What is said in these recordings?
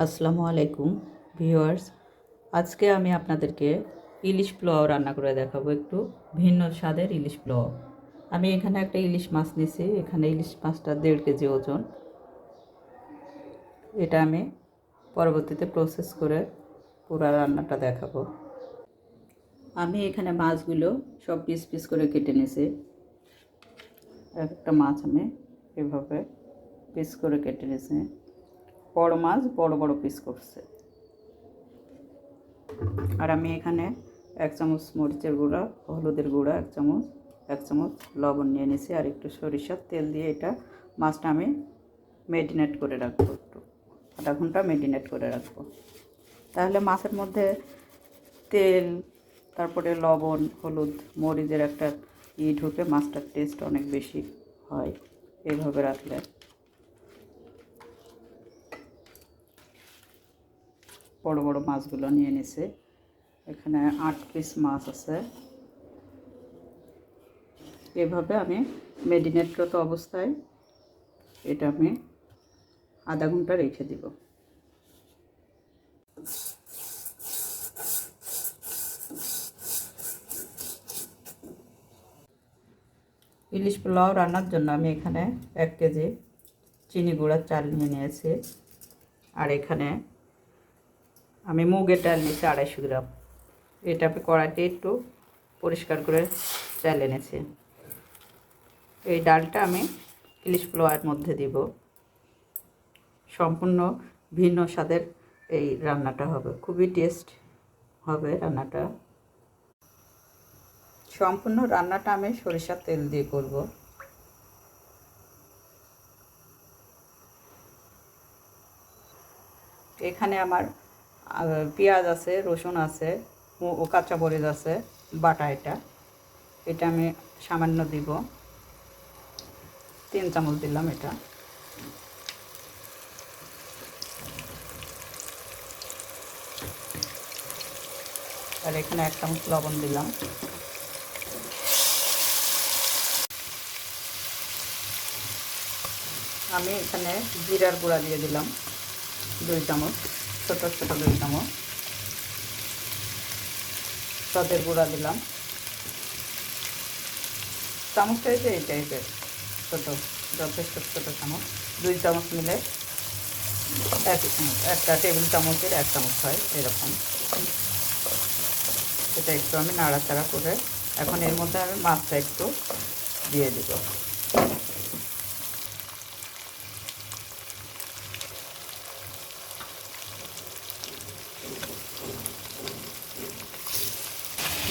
আসসালামু আলাইকুম ভিউয়ার্স। আজকে আমি আপনাদেরকে ইলিশ পোলাও রান্না করে দেখাবো একটু ভিন্ন স্বাদের ইলিশ পোলাও। আমি এখানে একটা ইলিশ মাছ নিছি, এখানে ইলিশ মাছটা দেড় কেজি ওজন। এটা আমি পরবর্তীতে প্রসেস করে পুরো রান্নাটা দেখাবো। আমি এখানে মাছগুলো সব পিস পিস করে কেটে নিয়েছি একটা মাছ আমি এভাবে পিস করে কেটে নিয়েছি বড় মাছ, বড় বড় পিস করছে। আর আমি এখানে এক চামচ মরিচের গুঁড়া, হলুদের গুঁড়া, এক চামচ এক চামচ লবণ নিয়ে নিয়েছি আর একটু সরিষার তেল দিয়ে এটা মাছটা আমি মেরিনেট করে রাখব একটু। আধা ঘণ্টা মেরিনেট করে রাখব। তাহলে মাছের মধ্যে তেল, তারপরে লবণ, হলুদ, মরিচের একটা ই ঢুকে মাছটার টেস্ট অনেক বেশি হয়। এইভাবে রাখলে বড় বড় মাছগুলো নিয়ে নিছে এখানে আট পিস মাছ আছে। এভাবে আমি মেডিনেটগত অবস্থায় এটা আমি আধা ঘণ্টা রেখে দিব। ইলিশ পোলাও রান্নার জন্য আমি এখানে এক কেজি চিনি গুঁড়ার চাল নিয়ে নিয়েছি। আর এখানে আমি মুগের ডাল নিয়েছি আড়াইশো গ্রাম। এটা কড়াইতে একটু পরিষ্কার করে চাল এনেছি। এই ডালটা আমি ইলিশ পোলাওয়ার মধ্যে দিব। সম্পূর্ণ ভিন্ন স্বাদের এই রান্নাটা হবে। খুবই টেস্ট হবে রান্নাটা। সম্পূর্ণ রান্নাটা আমি সরিষার তেল দিয়ে করব। এখানে আমার পেঁয়াজ আছে, রসুন আছে ও কাঁচা মরিচ আছে, বাটা এটা। এটা আমি সামান্য দিব। তিন চামচ দিলাম এটা। আর এখানে এক চামচ লবণ দিলাম। আমি এখানে জিরার গুঁড়া দিয়ে দিলাম, দুই চামচ। ছোটো ছোটো দুই চামচ সদের গুঁড়া দিলাম। চামচটা হয়েছে এই টাইপের ছোটো, যথেষ্ট ছোটো চামচ। দুই চামচ মিলে এক চামচ একটা টেবিল চামচের এক চামচ হয়, এরকম। সেটা একটু আমি নাড়াচাড়া করে এখন এর মধ্যে আমি মাছটা একটু দিয়ে দেব।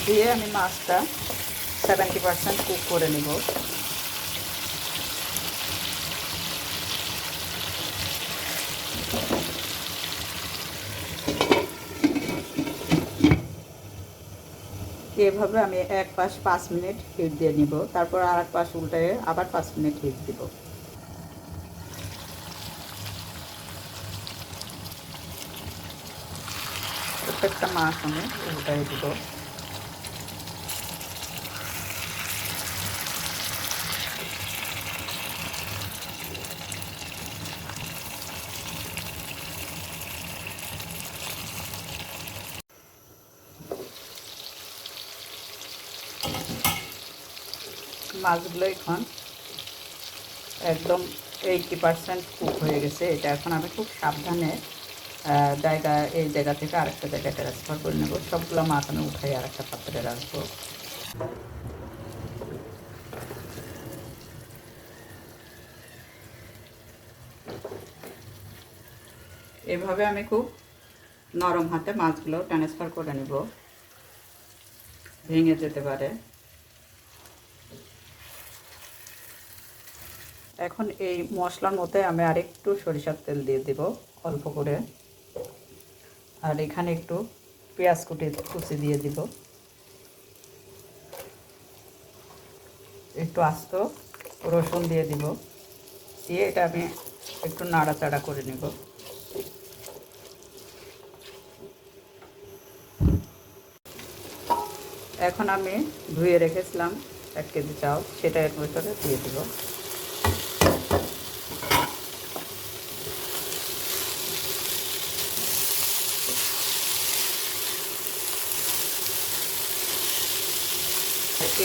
দিয়ে আমি মাছটা সেভেন্টি পার্সেন্ট কুক করে নিব। এভাবে আমি এক পাশ পাঁচ মিনিট হিট দিয়ে নিব, তারপর আর এক পাশ উল্টে আবার পাঁচ মিনিট হিট দিব। প্রত্যেকটা মাছ আমি উল্টাই দিব। মাছগুলো এখন একদম এইটি পার্সেন্ট কুক হয়ে গেছে। এটা এখন আমি খুব সাবধানে জায়গা, এই জায়গা থেকে আরেকটা জায়গায় ট্রান্সফার করে নেব। সবগুলো মাছ আমি উঠাই আরেকটা পাত্রে রাখব। এভাবে আমি খুব নরম হাতে মাছগুলো ট্রান্সফার করে নেব। ভেঙে যেতে পারে। এখন এই মশলার মধ্যে আমি আরেকটু সরিষার তেল দিয়ে দেব, অল্প করে। আর এখানে একটু পেঁয়াজ কুটি, কুচি দিয়ে দিব। একটু আস্ত রসুন দিয়ে দিব। দিয়ে এটা আমি একটু নাড়াচাড়া করে নেব। এখন আমি ধুয়ে রেখেছিলাম এক কেজি চাল, সেটা এর ভিতরে দিয়ে দিব।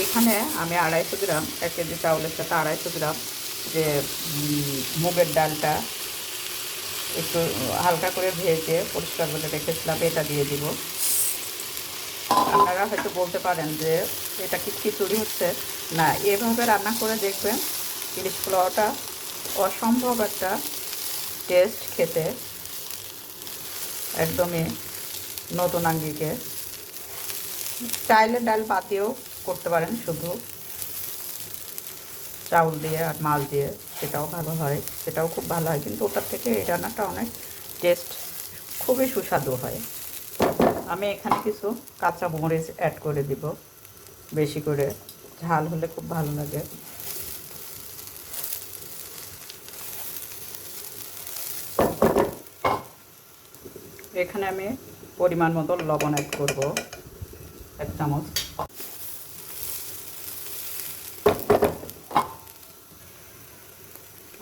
এখানে আমি আড়াইশো গ্রাম, এক কেজি চাউলের সাথে আড়াইশো গ্রাম যে মুগের ডালটা একটু হালকা করে ভেজে পরিষ্কার করে রেখেছিলাম, এটা দিয়ে দিব। আপনারা হয়তো বলতে পারেন যে, এটা কি খিচুড়ি হচ্ছে? না, এভাবে রান্না করে দেখবেন, ইলিশ পোলাওটা অসম্ভব একটা টেস্ট খেতে। একদমই নতুন আঙ্গিকে। চাইলে ডাল পাতিও করতে পারেন শুধু চাউল দিয়ে আর মাছ দিয়ে, সেটাও ভালো হয়, সেটাও খুব ভালো হয়। কিন্তু ওটার থেকে এই রান্নাটা অনেক টেস্ট খুবই সুস্বাদু হয়। আমি এখানে কিছু কাঁচা মরিচ অ্যাড করে দিব, বেশি করে। ঝাল হলে খুব ভালো লাগে। এখানে আমি পরিমাণ মতো লবণ অ্যাড করব, এক চামচ।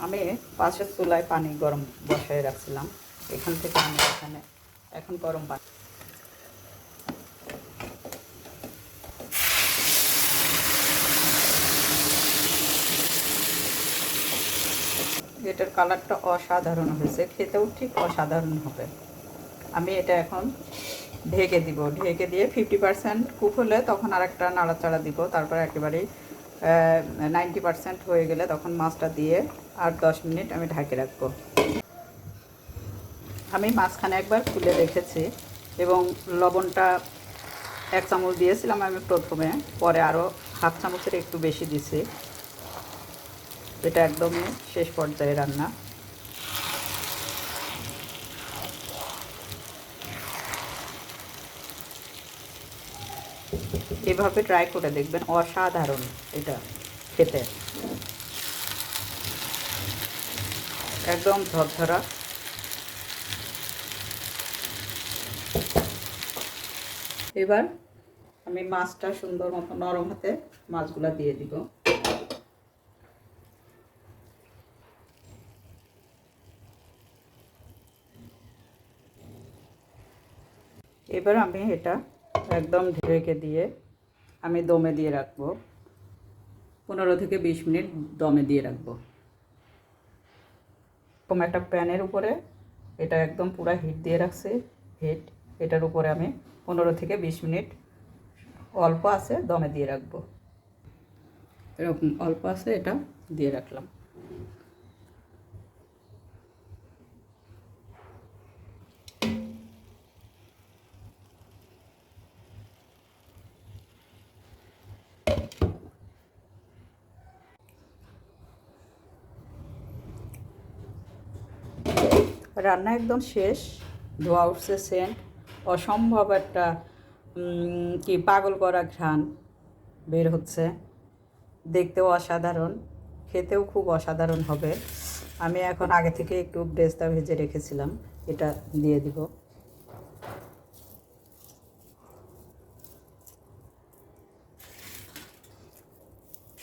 আমি পাশের চুলায় পানি গরম বসায় রাখছিলাম। এখান থেকে আমি এখানে এখন গরম পানি এটার কালারটা অসাধারণ হয়েছে। খেতেও ঠিক অসাধারণ হবে। আমি এটা এখন ঢেকে দিব। ঢেকে দিয়ে ফিফটি পার্সেন্ট কুক হলে তখন আর আরেকটা নাড়াচাড়া দিব, তারপর একেবারেই নাইনটি পার্সেন্ট হয়ে গেলে তখন মাছটা দিয়ে আর দশ মিনিট আমি ঢাকে রাখব। আমি মাছখানে একবার খুলে রেখেছি এবং লবণটা এক চামচ দিয়েছিলাম আমি প্রথমে, পরে আরও হাফ চামচের একটু বেশি দিছি। এটা একদমই শেষ পর্যায়ে রান্না। এভাবে ট্রাই করে দেখবেন, অসাধারণ এটা খেতে। একদম ধরধরা এবার আমি মাছটা সুন্দর মতো নরম হাতে মাছগুলা দিয়ে দিব। এবার আমি এটা একদম ঢেকে দিয়ে আমি দমে দিয়ে রাখব। পনেরো থেকে বিশ মিনিট দমে দিয়ে রাখব। এরকম একটা প্যানের উপরে এটা একদম পুরো হিট দিয়ে রাখছে, হিট। এটার উপরে আমি পনেরো থেকে বিশ মিনিট অল্প আছে দমে দিয়ে রাখব। এরকম অল্প আছে এটা দিয়ে রাখলাম। রান্না একদম শেষ, ধোয়া উঠছে সেন্ট অসম্ভব একটা কি পাগল করা ঘ্রাণ বের হচ্ছে। দেখতেও অসাধারণ, খেতেও খুব অসাধারণ হবে। আমি এখন আগে থেকে একটু ব্রেস্তা ভেজে রেখেছিলাম, এটা দিয়ে দিব।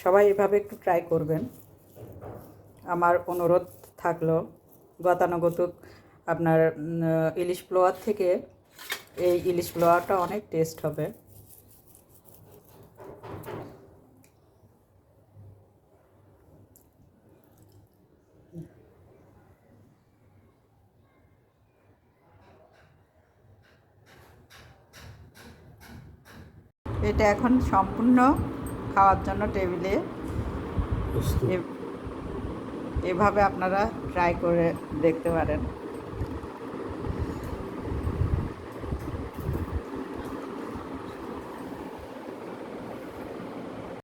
সবাই এভাবে একটু ট্রাই করবেন। আমার অনুরোধ থাকল। গতানুগতিক আপনার ইলিশ ফ্লোয়ার থেকে এই ইলিশ ফ্লোয়ারটা অনেক টেস্ট হবে। এটা এখন সম্পূর্ণ খাওয়ার জন্য টেবিলে এভাবে আপনারা ট্রাই করে দেখতে পারেন।